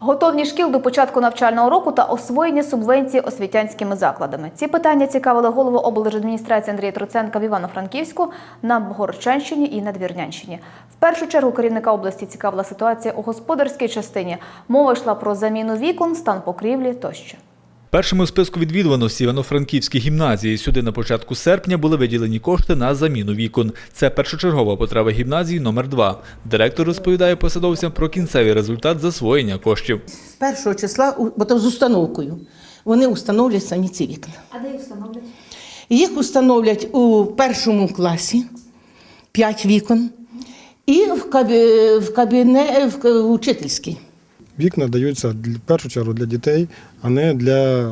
Готовність шкіл до початку навчального року та освоєння субвенції освітянськими закладами. Ці питання цікавили голову облдержадміністрації Андрія Троценка в Івано-Франківську, на Богородчанщині і на Двірнянщині. В першу чергу керівника області цікавила ситуація у господарській частині. Мова йшла про заміну вікон, стан покрівлі тощо. Першими в списку відвідуваності Івано-Франківській гімназії. Сюди на початку серпня були виділені кошти на заміну вікон. Це першочергова потреба гімназії номер 2 Директор розповідає посадовцям про кінцевий результат засвоєння коштів. З першого числа, у- бо то з установкою, вони установлять самі ці вікна. А де їх встановлять? Їх установлять у першому класі 5 вікон і в, кабі, в кабіне в к- учительській. Вікна даються в першу чергу для дітей, а не для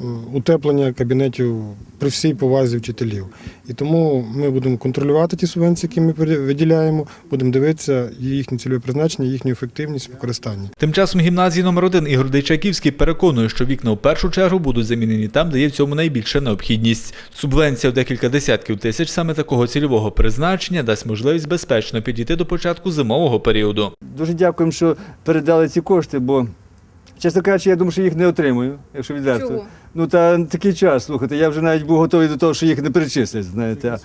е, утеплення кабінетів при всій повазі вчителів. І тому ми будемо контролювати ті субвенції, які ми виділяємо, будемо дивитися їхнє цільове призначення, їхню ефективність використання. Тим часом гімназії номер 1 Ігор Дейчаківський переконує, що вікна у першу чергу будуть замінені там, де є в цьому найбільша необхідність. Субвенція в декілька десятків тисяч саме такого цільового призначення дасть можливість безпечно підійти до початку зимового періоду. Дуже дякуємо, що передали ці кошти, бо, чесно кажучи, я думаю, що їх не отримую, якщо відверто. Чого? Ну та такий час, слухайте, я вже навіть був готовий до того, що їх не перечислять, знаєте.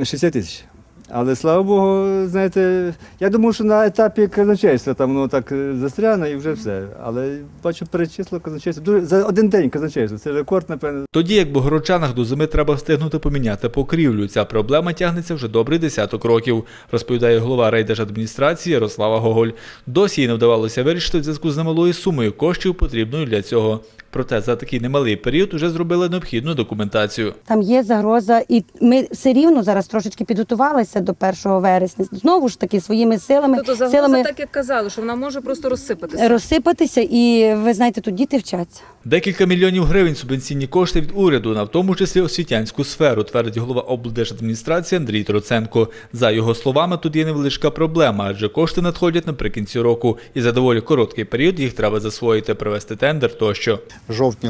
а 60 тисяч. Але слава Богу, знаєте, я думаю, що на етапі казначейства там воно так е, застряне і вже все. Але бачу, перечисло казначейство. Дуже за один день казначейство. Це рекорд, напевно. Тоді, як в Богородчанах до зими треба встигнути поміняти покрівлю, ця проблема тягнеться вже добрий десяток років, розповідає голова райдержадміністрації Ярослава Гоголь. Досі їй не вдавалося вирішити в зв'язку з немалою сумою коштів, потрібною для цього. Проте за такий немалий період вже зробили необхідну документацію. Там є загроза, і ми все рівно зараз трошечки підготувалися до 1 вересня. Знову ж таки своїми силами, Тобто загроза силами так як казали, що вона може просто розсипатися. розсипатися, і ви знаєте, тут діти вчаться. Декілька мільйонів гривень субвенційні кошти від уряду, на в тому числі освітянську сферу, твердить голова облдержадміністрації Андрій Троценко. За його словами, тут є невеличка проблема, адже кошти надходять наприкінці року, і за доволі короткий період їх треба засвоїти, провести тендер тощо. Жовтні,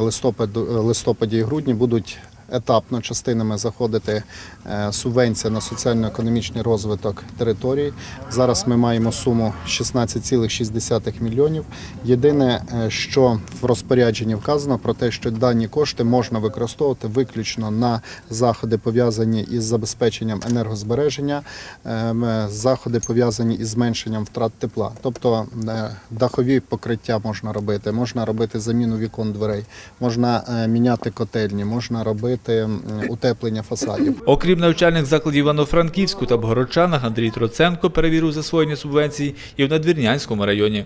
листопаді і грудні будуть етапно частинами заходити е, субвенція на соціально-економічний розвиток території. Зараз ми маємо суму 16,6 мільйонів. Єдине, е, що в розпорядженні вказано про те, що дані кошти можна використовувати виключно на заходи пов'язані із забезпеченням енергозбереження, е, заходи пов'язані із зменшенням втрат тепла. Тобто дахові покриття можна робити, можна робити заміну вікон дверей, можна міняти котельні, можна робити м, утеплення фасадів. Окрім навчальних закладів Івано-Франківську та Богородчанах, Андрій Троценко перевірив засвоєння субвенцій і в Надвірнянському районі.